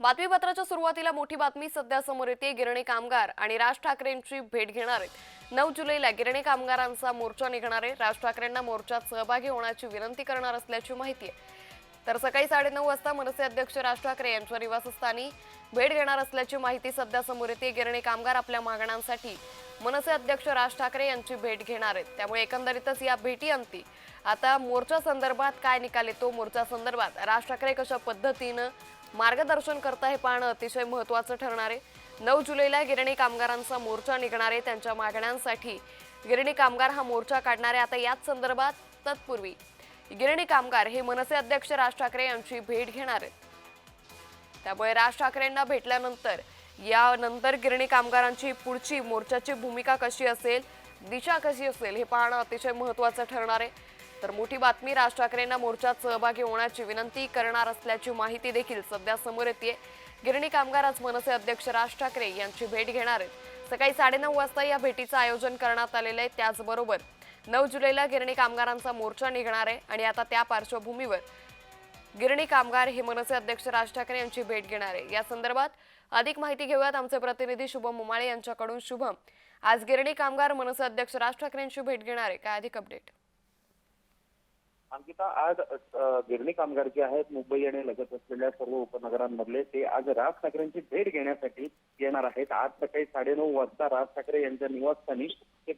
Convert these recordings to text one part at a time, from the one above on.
बातमीपत्राच्या सुरुवातीला मोठी बातमी सध्या समोर येते. गिरणी कामगार आणि राज ठाकरेंची भेट घेणार आहेत. नऊ जुलैला गिरणी कामगारांचा मोर्चा निघणार आहे. राज ठाकरेंना मोर्चात सहभागी होण्याची विनंती करणार असल्याची माहिती आहे. तर सकाळी साडेनऊ वाजता मनसे अध्यक्ष राज ठाकरे यांच्या निवासस्थानी भेट घेणार असल्याची माहिती सध्या समोर येते. गिरणी कामगार आपल्या मागण्यांसाठी मनसे अध्यक्ष राज ठाकरे यांची भेट घेणार आहेत. त्यामुळे एकंदरीतच या भेटी अंती. आता मोर्चा संदर्भात काय निकाल येतो? मोर्चा संदर्भात राज ठाकरे कशा पद्धतीनं मार्गदर्शन करता हे पाहणं अतिशय महत्त्वाचं ठरणार आहे. नऊ जुलैला गिरणी कामगारांचा मोर्चा निघणार आहे. त्यांच्या मागण्यांसाठी गिरणी कामगार हा मोर्चा काढणार आहे. आता याच संदर्भात तत्पूर्वी गिरणी कामगार हे मनसे अध्यक्ष राज ठाकरे यांची भेट घेणार आहेत. त्यामुळे राज ठाकरेंना भेटल्यानंतर यानंतर गिरणी कामगारांची पुढची मोर्चाची भूमिका कशी असेल दिशा कशी असेल हे पाहणं अतिशय महत्त्वाचं ठरणार आहे. तर मोठी बातमी राज ठाकरेंना मोर्चात सहभागी होण्याची विनंती करणार असल्याची माहिती देखील सध्या समोर येते गिरणी कामगार आज मनसे अध्यक्ष राज ठाकरे यांची भेट घेणार आहेत. सकाळी साडेनऊ वाजता या भेटीचं आयोजन करण्यात आलेलं आहे. त्याचबरोबर नऊ जुलैला गिरणी कामगारांचा मोर्चा निघणार आहे आणि आता त्या पार्श्वभूमीवर गिरणी कामगार हे मनसे अध्यक्ष राज ठाकरे यांची भेट घेणार आहे. या संदर्भात अधिक माहिती घेऊयात आमचे प्रतिनिधी शुभम मुमाळे यांच्याकडून. शुभम आज गिरणी कामगार मनसे अध्यक्ष राज ठाकरेंची भेट घेणार आहे. काय अधिक अपडेट अंकिता आज गिरणी कामगार जे आहेत मुंबई आणि लगत असलेल्या सर्व उपनगरांमधले ते आज राज ठाकरेंची भेट घेण्यासाठी येणार आहेत. आज सकाळी साडेनऊ वाजता राज ठाकरे यांच्या निवासस्थानी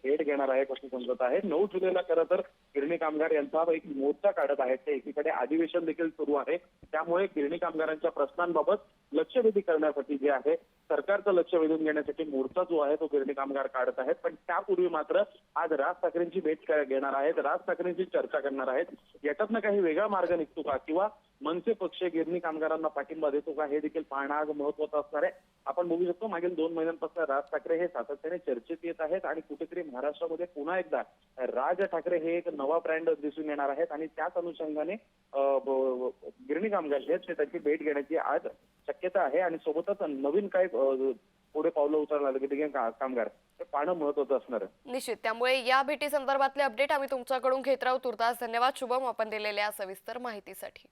भेट घेणार आहेत अशी समजत आहे नऊ जुलैला खरं तर गिरणी कामगार यांचा एक मोर्चा काढत आहेत. ते एकीकडे अधिवेशन देखील सुरू आहे. त्यामुळे गिरणी कामगारांच्या प्रश्नांबाबत लक्षवेधी करण्यासाठी जे आहे सरकारचं लक्ष वेधून घेण्यासाठी मोर्चा जो आहे तो गिरणी कामगार काढत आहेत. पण त्यापूर्वी मात्र आज राज ठाकरेंची भेट घेणार आहेत राज ठाकरेंची चर्चा करणार आहेत. याच्यातनं काही वेगळा मार्ग निघतो का? किंवा मनसे पक्ष गिरणी कामगारांना पाठिंबा देतो का हे देखील पाहणं आज महत्वाचं असणार आहे. आपण बघू शकतो मागील दोन महिन्यांपासून राज ठाकरे हे सातत्याने चर्चेत येत आहेत आणि कुठेतरी महाराष्ट्रामध्ये पुन्हा एकदा राज ठाकरे हे एक नवा ब्रँड दिसून येणार आहेत आणि त्याच अनुषंगाने गिरणी कामगार जे आहेत त्याची भेट घेण्याची आज शक्यता आहे आणि सोबतच नवीन काय पुढे पावलं उचलणार गिरणी कामगार. हे पाहणं महत्वाचं असणार आहे. निश्चित. त्यामुळे या भेटी संदर्भातले अपडेट आम्ही तुमच्याकडून घेत राहू. तुर्तास धन्यवाद. शुभम आपण दिलेल्या सविस्तर माहितीसाठी.